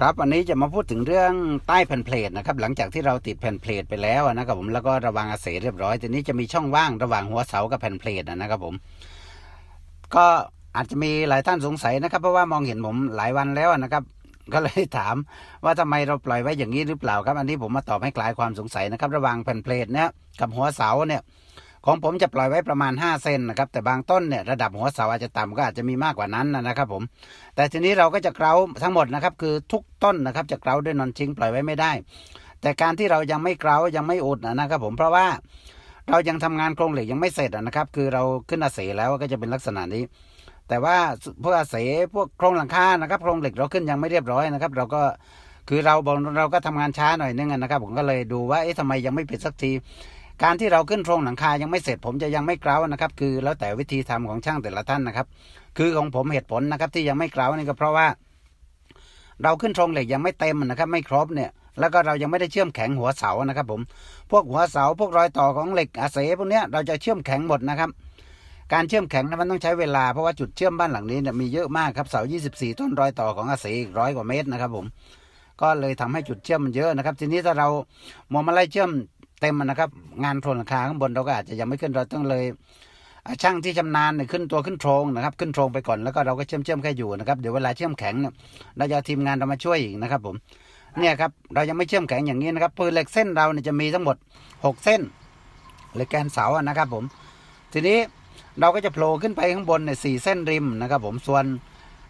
ครับวันนี้จะมาพูดถึงเรื่องใต้แผ่นเพลทนะครับหลังจากที่เราติดแผ่นเพลทไปแล้วนะครับผมแล้วก็ระวางอาเสเรียบร้อยทีนี้จะมีช่องว่างระหว่างหัวเสากับแผ่นเพลทนะครับผม ก็อาจจะมีหลายท่านสงสัยนะครับ เพราะว่ามองเห็นผมหลายวันแล้วนะครับ ก็เลยถามว่าทำไมเราปล่อยไว้อย่างนี้หรือเปล่าครับ อันนี้ผมมาตอบให้คลายความสงสัยนะครับ ระหว่างแผ่นเพลทเนี่ยกับหัวเสาเนี่ย ของผมจะปล่อยไว้ประมาณ 5 เซนนะครับ แต่บางต้นเนี่ยระดับหัวเสาอาจจะต่ำก็อาจจะมีมากกว่านั้นนะครับผมแต่ทีนี้เราก็จะเกลาทั้งหมดนะครับ คือทุกต้นนะครับจะเกลาด้วยนอนชิงปล่อยไว้ไม่ได้ แต่การที่เรายังไม่เกลายังไม่อุดนะครับผมเพราะว่าเรายังทำงานโครงเหล็กยังไม่เสร็จนะครับ คือเราขึ้นอาเสแล้วก็จะเป็นลักษณะนี้ แต่ว่าพวกอาเสพวกโครงหลังคานะครับ โครงเหล็กเราขึ้นยังไม่เรียบร้อยนะครับ เราก็คือเราบอกเราก็ทำงานช้าหน่อยนึงนะครับ ผมก็เลยดูว่าเอ๊ะทำไมยังไม่ปิดสักที การที่เราขึ้นโครงหลังคายังไม่เสร็จผมจะยังไม่เกลานะครับ คือแล้วแต่วิธีทำของช่างแต่ละท่านนะครับ คือของผมเหตุผลนะครับ ที่ยังไม่เกลานี่ก็เพราะว่า เราขึ้นโครงเหล็กยังไม่เต็มนะครับ ไม่ครบเนี่ย แล้วก็เรายังไม่ได้เชื่อมแข็งหัวเสานะครับผมพวกหัวเสาพวกรอยต่อของเหล็กอาเสพวกเนี้ยเราจะเชื่อมแข็งหมดนะครับการเชื่อมแข็งนั้นมันต้องใช้เวลาเพราะว่าจุดเชื่อมบ้านหลังนี้เนี่ยมีเยอะมากครับเสา 24 ต้นรอยต่อของอาเสอีกร้อยกว่าเมตรนะครับผม ก็เลยทำให้จุดเชื่อมมันเยอะนะครับ ทีนี้ถ้าเรามัวมาไล่เชื่อม เต็มนะครับ งานโครงหลังคาข้างบนเราก็อาจจะยังไม่ขึ้นเราต้องเลยช่างที่ชำนาญเนี่ยขึ้นตัวขึ้นโครงนะครับ ขึ้นโครงไปก่อนแล้วก็เราก็เชื่อมเชื่อมแค่อยู่นะครับเดี๋ยวเวลาเชื่อมแข็งเนี่ยเราจะทีมงานเรามาช่วยอีกนะครับ ผม เนี่ยครับเรายังไม่เชื่อมแข็งอย่างนี้นะครับปืนเหล็กเส้นเราเนี่ยจะมีทั้งหมด 6 เส้นเหล็กแกนเสาอะนะครับ ผม ทีนี้เราก็จะโผล่ขึ้นไปข้างบนเนี่ยสี่เส้นริมนะครับ ผมส่วน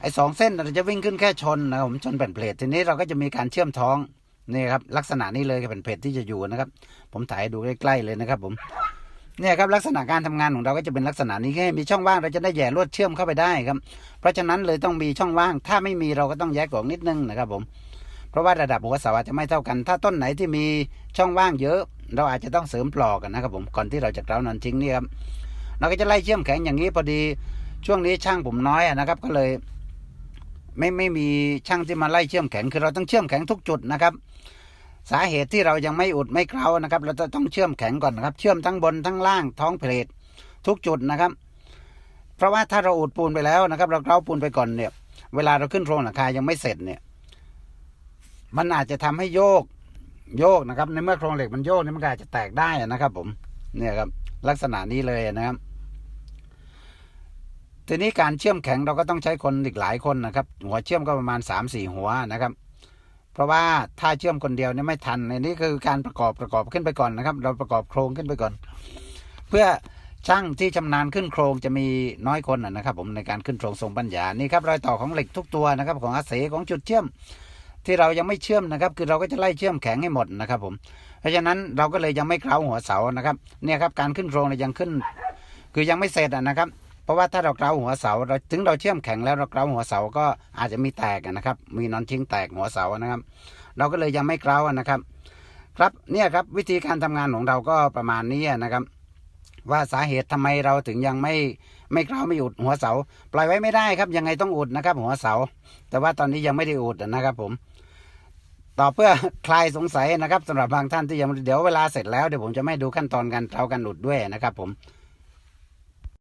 ไอ้สองเส้นเราจะวิ่งขึ้นแค่ชนนะครับผมชนแผ่นเพลททีนี้เราก็จะมีการเชื่อมท้อง นี่ครับลักษณะนี้เลยกับแผ่นเพลทที่จะอยู่นะครับ ผมถ่ายดูใกล้ๆเลยนะครับ ผมเนี่ยครับลักษณะการทำงานของเราก็จะเป็นลักษณะนี้แค่มีช่องว่างเราจะได้แย่ลวดเชื่อมเข้าไปได้ครับ เพราะฉะนั้นเลยต้องมีช่องว่าง ถ้าไม่มีเราก็ต้องแยกออกนิดนึงนะครับ ผม เพราะว่าระดับหัวเสาอาจจะไม่เท่ากัน ถ้าต้นไหนที่มีช่องว่างเยอะ เราอาจจะต้องเสริมปลอกกันนะครับ ผมก่อนที่เราจะเกลานอนทิ้งนี่ครับเราก็จะไล่เชื่อมแข็งอย่างนี้พอดีช่วงนี้ช่างผมน้อยนะครับ ก็เลย ไม่ไม่มีช่างที่มาไล่เชื่อมแข็งคือเราต้องเชื่อมแข็งทุกจุดนะครับ สาเหตุที่เรายังไม่อุดไม่เกลานะครับ เราจะต้องเชื่อมแข็งก่อนนะครับ เชื่อมทั้งบนทั้งล่างท้องเพลททุกจุดนะครับ เพราะว่าถ้าเราอุดปูนไปแล้วนะครับ เราเกลาปูนไปก่อนเนี่ย เวลาเราขึ้นโครงหลังคายังไม่เสร็จเนี่ย มันอาจจะทำให้โยกโยกนะครับในเมื่อโครงเหล็กมันโยกนี่มันก็อาจจะแตกได้นะครับ ผมเนี่ยครับ ลักษณะนี้เลยนะครับทีนี้การเชื่อมแข็งเราก็ต้องใช้คนอีกหลายคนนะครับ หัวเชื่อมก็ประมาณสามสี่หัวนะครับ เพราะว่าถ้าเชื่อมคนเดียวเนี่ยไม่ทันในนี้คือการประกอบประกอบขึ้นไปก่อนนะครับ เราประกอบโครงขึ้นไปก่อน เพื่อช่างที่ชำนาญขึ้นโครงจะมีน้อยคนนะนะครับ ผมในการขึ้นโครงทรงปัญญานี่ครับรอยต่อของเหล็กทุกตัวนะครับ ของอาเสของจุดเชื่อม ที่เรายังไม่เชื่อมนะครับ คือเราก็จะไล่เชื่อมแข็งให้หมดนะครับ ผม เพราะฉะนั้นเราก็เลยยังไม่เกลาหัวเสานะครับ เนี่ยครับการขึ้นโครงเนี่ยยังขึ้น คือยังไม่เสร็จอะนะครับ เพราะว่าถ้าเราเกลาหัวเสาเราถึงเราเชื่อมแข็งแล้วเราเกลาหัวเสาก็อาจจะมีแตกนะครับ มีนอนชิ้งแตกหัวเสานะครับ เราก็เลยยังไม่เกลานะครับ ครับเนี่ยครับวิธีการทำงานของเราก็ประมาณนี้นะครับ ว่าสาเหตุทำไมเราถึงยังไม่ไม่เกลาไม่อุดหัวเสา ปล่อยไว้ไม่ได้ครับ ยังไงต้องอุดนะครับ หัวเสา แต่ว่าตอนนี้ยังไม่ได้อุดนะครับผมต่อเพื่อคลายสงสัยนะครับสำหรับบางท่านที่ยังเดี๋ยวเวลาเสร็จแล้วเดี๋ยวผมจะไม่ดูขั้นตอนการเกลากันอุดด้วยนะครับ ผม